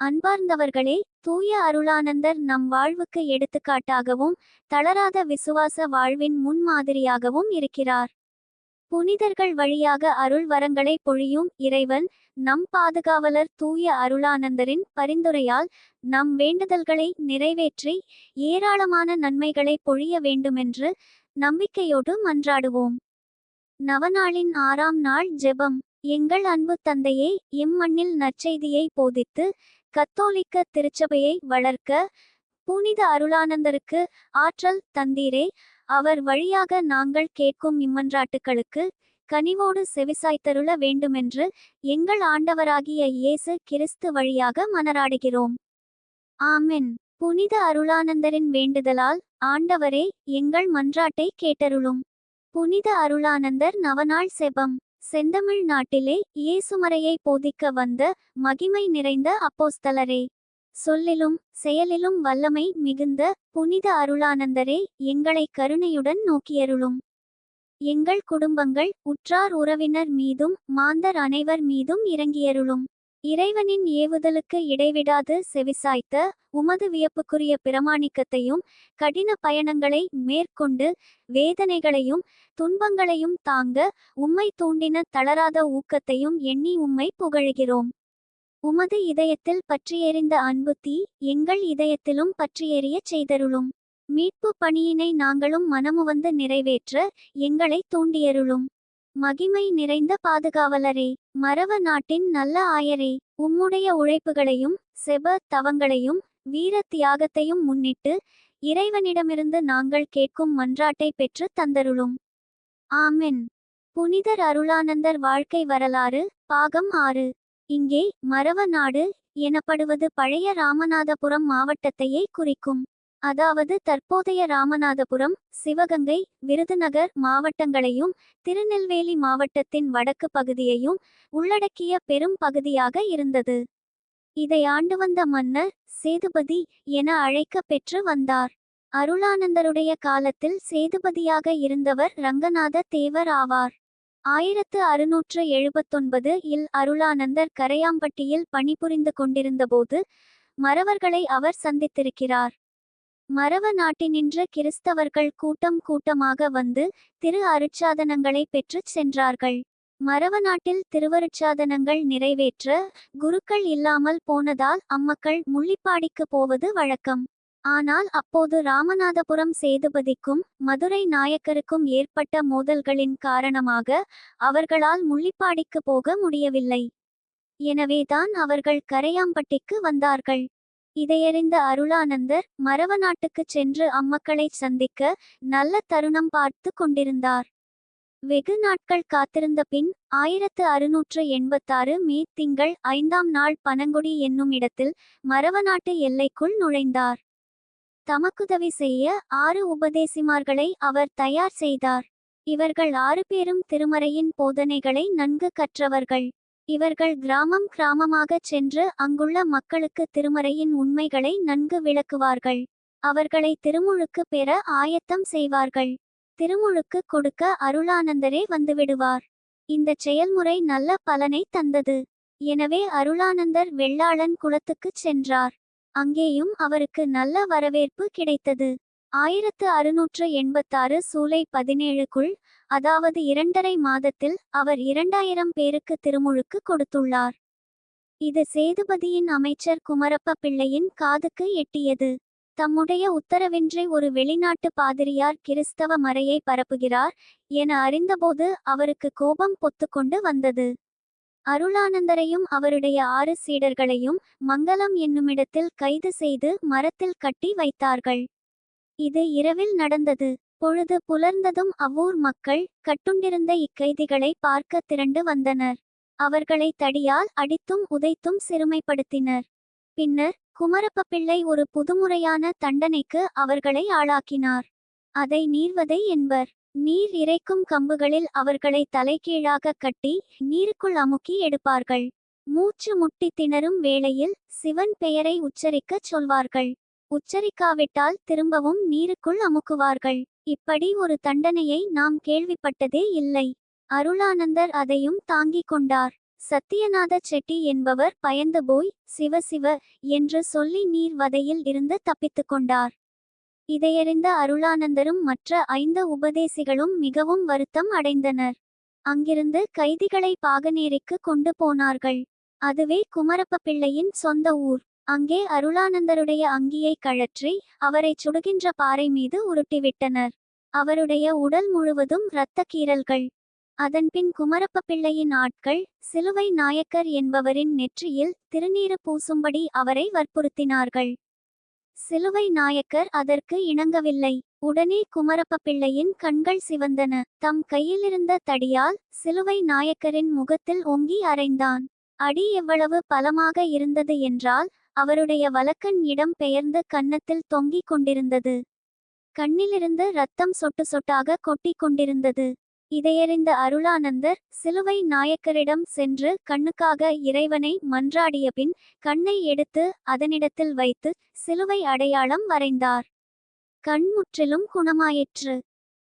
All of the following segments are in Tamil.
அன்பார்ந்தவர்களே தூய அருளானந்தர் நம் வாழ்வுக்கு எடுத்துக்காட்டாகவும் தளராத விசுவாச வாழ்வின் முன்மாதிரியாகவும் இருக்கிறார். புனிதர்கள் வழியாக அருள் வரங்களை பொழியும் இறைவன் நம் பாதுகாவலர் தூய அருளானந்தரின் பரிந்துரையால் நம் வேண்டுதல்களை நிறைவேற்றி ஏராளமான நன்மைகளை பொழிய வேண்டுமென்று நம்பிக்கையோடு மன்றாடுவோம். நவநாளின் ஆறாம் நாள் ஜெபம். எங்கள் அன்பு தந்தையே இம்மண்ணில் நற்செய்தியை போதித்து கத்தோலிக்க திருச்சபையை வளர்க்க புனித அருளானந்தருக்கு ஆற்றல் தந்தீரே. அவர் வழியாக நாங்கள் கேட்கும் இம்மன்றாட்டுகளுக்கு கனிவோடு செவிசாய்த்தருள வேண்டுமென்று எங்கள் ஆண்டவராகிய இயேசு கிறிஸ்து வழியாக மனராடுகிறோம். ஆமென். புனித அருளானந்தரின் வேண்டுதலால் ஆண்டவரே எங்கள் மன்றாட்டை கேட்டருளும். புனித அருளானந்தர் நவநாள் செபம். செந்தமிழ் நாட்டிலே இயேசுமறையை போதிக்க வந்த மகிமை நிறைந்த அப்போஸ்தலரே. சொல்லிலும் செயலிலும் வல்லமை மிகுந்த புனித அருளானந்தரே எங்களை கருணையுடன் நோக்கியருளும். எங்கள் குடும்பங்கள் உற்றார் உறவினர் மீதும் மாந்தர் அனைவர் மீதும் இறங்கியருளும். இறைவனின் ஏவுதலுக்கு இடைவிடாது செவிசாய்த்த உமது வியப்புக்குரிய பிரமாணிக்கத்தையும் கடின பயணங்களை மேற்கொண்டு வேதனைகளையும் துன்பங்களையும் தாங்க உம்மை தூண்டின தளராத ஊக்கத்தையும் எண்ணி உம்மை புகழுகிறோம். உமது இதயத்தில் பற்றியெறிந்த அன்பு தீ எங்கள் இதயத்திலும் பற்றியெறியச் செய்தருளும். மீட்பு பணியினை நாங்களும் மனமுவந்து நிறைவேற்ற எங்களை தூண்டியருளும். மகிமை நிறைந்த பாதுகாவலரே மரவ நாட்டின் நல்ல ஆயரே உம்முடைய உழைப்புகளையும் செப தவங்களையும் வீர தியாகத்தையும் முன்னிட்டு இறைவனிடமிருந்து நாங்கள் கேட்கும் மன்றாட்டை பெற்று தந்தருளும். ஆமென். புனிதர் அருளானந்தர் வாழ்க்கை வரலாறு பாகம் ஆறு. இங்கே மரவ நாடு எனப்படுவது பழைய ராமநாதபுரம் மாவட்டத்தையே குறிக்கும். அதாவது தற்போதைய ராமநாதபுரம் சிவகங்கை விருதுநகர் மாவட்டங்களையும் திருநெல்வேலி மாவட்டத்தின் வடக்கு பகுதியையும் உள்ளடக்கிய பெரும் பகுதியாக இருந்தது. இதை ஆண்டு வந்த மன்னர் சேதுபதி என அழைக்க பெற்று வந்தார். அருளானந்தருடைய காலத்தில் சேதுபதியாக இருந்தவர் ரங்கநாத தேவர் ஆவார். ஆயிரத்து அறுநூற்று எழுபத்தொன்பது இல் அருளானந்தர் கரையாம்பட்டியில் பணிபுரிந்து கொண்டிருந்தபோது மறவர்களை அவர் சந்தித்திருக்கிறார். மரவ நாட்டினின்ற கிறிஸ்தவர்கள் கூட்டம் கூட்டமாக வந்து திரு அருட்சாதனங்களை பெற்றுச் சென்றார்கள். மரவ நாட்டில் திருவருட்சாதனங்கள் நிறைவேற்ற குருக்கள் இல்லாமல் போனதால் அம்மக்கள் முள்ளிப்பாடிக்கு போவது வழக்கம். ஆனால் அப்போது ராமநாதபுரம் சேதுபதிக்கும் மதுரை நாயக்கருக்கும் ஏற்பட்ட மோதல்களின் காரணமாக அவர்களால் முள்ளிப்பாடிக்கு போக முடியவில்லை. எனவேதான் அவர்கள் கரையாம்பட்டிக்கு வந்தார்கள். இதையறிந்த அருளானந்தர் மரவ நாட்டுக்குச் சென்று அம்மக்களை சந்திக்க நல்ல தருணம் பார்த்து கொண்டிருந்தார். வெகு நாட்கள் காத்திருந்த பின் ஆயிரத்து அறுநூற்று எண்பத்தாறு மே திங்கள் ஐந்தாம் நாள் பனங்குடி என்னும் இடத்தில் மரவ நாட்டு எல்லைக்குள் நுழைந்தார். தமக்குதவி செய்ய ஆறு உபதேசிமார்களை அவர் தயார் செய்தார். இவர்கள் ஆறு பேரும் திருமறையின் போதனைகளை நன்கு கற்றவர்கள். இவர்கள் கிராமம் கிராமமாகச் சென்று அங்குள்ள மக்களுக்கு திருமறையின் உண்மைகளை நன்கு விளக்குவார்கள். அவர்களை திருமுழுக்கு பெற ஆயத்தம் செய்வார்கள். திருமுழுக்கு கொடுக்க அருளானந்தரே வந்துவிடுவார். இந்த செயல்முறை நல்ல பலனை தந்தது. எனவே அருளானந்தர் வெள்ளாளன் குளத்துக்குச் சென்றார். அங்கேயும் அவருக்கு நல்ல வரவேற்பு கிடைத்தது. ஆயிரத்து அறுநூற்று எண்பத்தாறு சூலை பதினேழுக்குள் அதாவது இரண்டரை மாதத்தில் அவர் இரண்டாயிரம் பேருக்கு திருமுழுக்கு கொடுத்துள்ளார். இது சேதுபதியின் அமைச்சர் குமரப்ப பிள்ளையின் காதுக்கு எட்டியது. தம்முடைய உத்தரவின்றி ஒரு வெளிநாட்டு பாதிரியார் கிறிஸ்தவ மறையை பரப்புகிறார் என அறிந்தபோது அவருக்கு கோபம் பொத்துக்கொண்டு வந்தது. அருளானந்தரையும் அவருடைய ஆறு சீடர்களையும் மங்களம் என்னுமிடத்தில் கைது செய்து மரத்தில் கட்டி வைத்தார்கள். இது இரவில் நடந்தது. பொழுது புலர்ந்ததும் அவ்வூர் மக்கள் கட்டுண்டிருந்த இக்கைதிகளை பார்க்க திரண்டு வந்தனர். அவர்களை தடியால் அடித்தும் உதைத்தும் சிறுமைப்படுத்தினர். பின்னர் குமரப்ப பிள்ளை ஒரு புதுமுறையான தண்டனைக்கு அவர்களை ஆளாக்கினார். அதை நீர்வதை என்பர். நீர் இறைக்கும் கம்புகளில் அவர்களை தலைகீழாக கட்டி நீருக்குள் அமுக்கி எடுப்பார்கள். மூச்சு முட்டி திணறும் வேளையில் சிவன் பெயரை உச்சரிக்கச் சொல்வார்கள். உச்சரிக்காவிட்டால் திரும்பவும் நீருக்குள் அமுக்குவார்கள். இப்படி ஒரு தண்டனையை நாம் கேள்விப்பட்டதே இல்லை. அருளானந்தர் அதையும் தாங்கிக் கொண்டார். சத்தியநாத செட்டி என்பவர் பயந்து போய் சிவ சிவ என்று சொல்லி நீர் வதையில் இருந்து தப்பித்துக் கொண்டார். இதையறிந்த அருளானந்தரும் மற்ற ஐந்து உபதேசிகளும் மிகவும் வருத்தம் அடைந்தனர். அங்கிருந்து கைதிகளை பாகநேரிக்கு கொண்டு போனார்கள். அதுவே குமரப்ப பிள்ளையின் சொந்த ஊர். அங்கே அருளானந்தருடைய அங்கியை கழற்றி அவரைச் சுடுகின்ற பாறை மீது உருட்டிவிட்டனர். அவருடைய உடல் முழுவதும் இரத்த கீறல்கள். அதன்பின் குமரப்ப பிள்ளையின் ஆட்கள் சிலுவை நாயக்கர் என்பவரின் நெற்றியில் திருநீறு பூசும்படி அவரை வற்புறுத்தினார்கள். சிலுவை நாயக்கர் அதற்கு இணங்கவில்லை. உடனே குமரப்ப பிள்ளையின் கண்கள் சிவந்தன. தம் கையிலிருந்த தடியால் சிலுவை நாயக்கரின் முகத்தில் ஓங்கி அறைந்தான் அடி எவ்வளவு பலமாக இருந்தது என்றால் அவருடைய வழக்கன் இடம் பெயர்ந்து கன்னத்தில் தொங்கிக் கொண்டிருந்தது. கண்ணிலிருந்து ரத்தம் சொட்டு சொட்டாக கொட்டிக் கொண்டிருந்தது. இதையறிந்த அருளானந்தர் சிலுவை நாயக்கரிடம் சென்று கண்ணுக்காக இறைவனை மன்றாடிய பின் கண்ணை எடுத்து அதனிடத்தில் வைத்து சிலுவை அடையாளம் வரைந்தார். கண் முற்றிலும் குணமாயிற்று.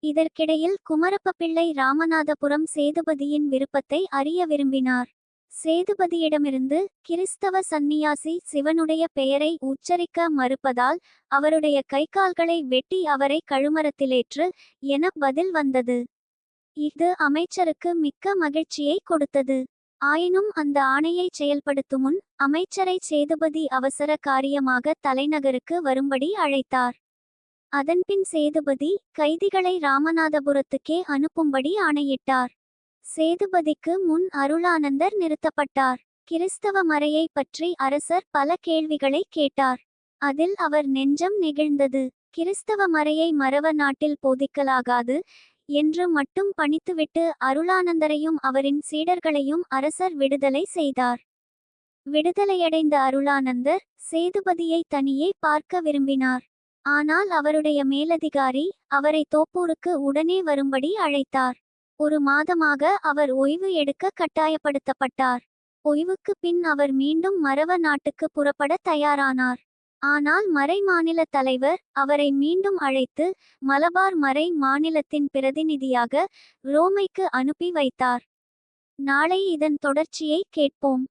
இதற்கிடையில் குமரப்ப பிள்ளை ராமநாதபுரம் சேதுபதியின் விருப்பத்தை அறிய விரும்பினார். சேதுபதியிடமிருந்து கிறிஸ்தவ சந்நியாசி சிவனுடைய பெயரை உச்சரிக்க மறுப்பதால் அவருடைய கைகால்களை வெட்டி அவரை கழுமரத்திலேற்று என பதில் வந்தது. இது அமைச்சருக்கு மிக்க மகிழ்ச்சியை கொடுத்தது. ஆயினும் அந்த ஆணையை செயல்படுத்தும் முன் அமைச்சரை சேதுபதி அவசர காரியமாக தலைநகருக்கு வரும்படி அழைத்தார். அதன்பின் சேதுபதி கைதிகளை ராமநாதபுரத்துக்கே அனுப்பும்படி ஆணையிட்டார். சேதுபதிக்கு முன் அருளானந்தர் நிறுத்தப்பட்டார். கிறிஸ்தவ மறையை பற்றி அரசர் பல கேள்விகளை கேட்டார். அதில் அவர் நெஞ்சம் நெகிழ்ந்தது. கிறிஸ்தவ மறையை மறவ நாட்டில் போதிக்கலாகாது என்று மட்டும் பணித்துவிட்டு அருளானந்தரையும் அவரின் சீடர்களையும் அரசர் விடுதலை செய்தார். விடுதலையடைந்த அருளானந்தர் சேதுபதியை தனியே பார்க்க விரும்பினார். ஆனால் அவருடைய மேலதிகாரி அவரை தோப்பூருக்கு உடனே வரும்படி அழைத்தார். ஒரு மாதமாக அவர் ஓய்வு எடுக்க கட்டாயப்படுத்தப்பட்டார். ஓய்வுக்கு பின் அவர் மீண்டும் மறவ நாட்டுக்கு புறப்பட தயாரானார். ஆனால் மறை மாநில தலைவர் அவரை மீண்டும் அழைத்து மலபார் மறை மாநிலத்தின் பிரதிநிதியாக ரோமைக்கு அனுப்பி வைத்தார். நாளை இதன் தொடர்ச்சியை கேட்போம்.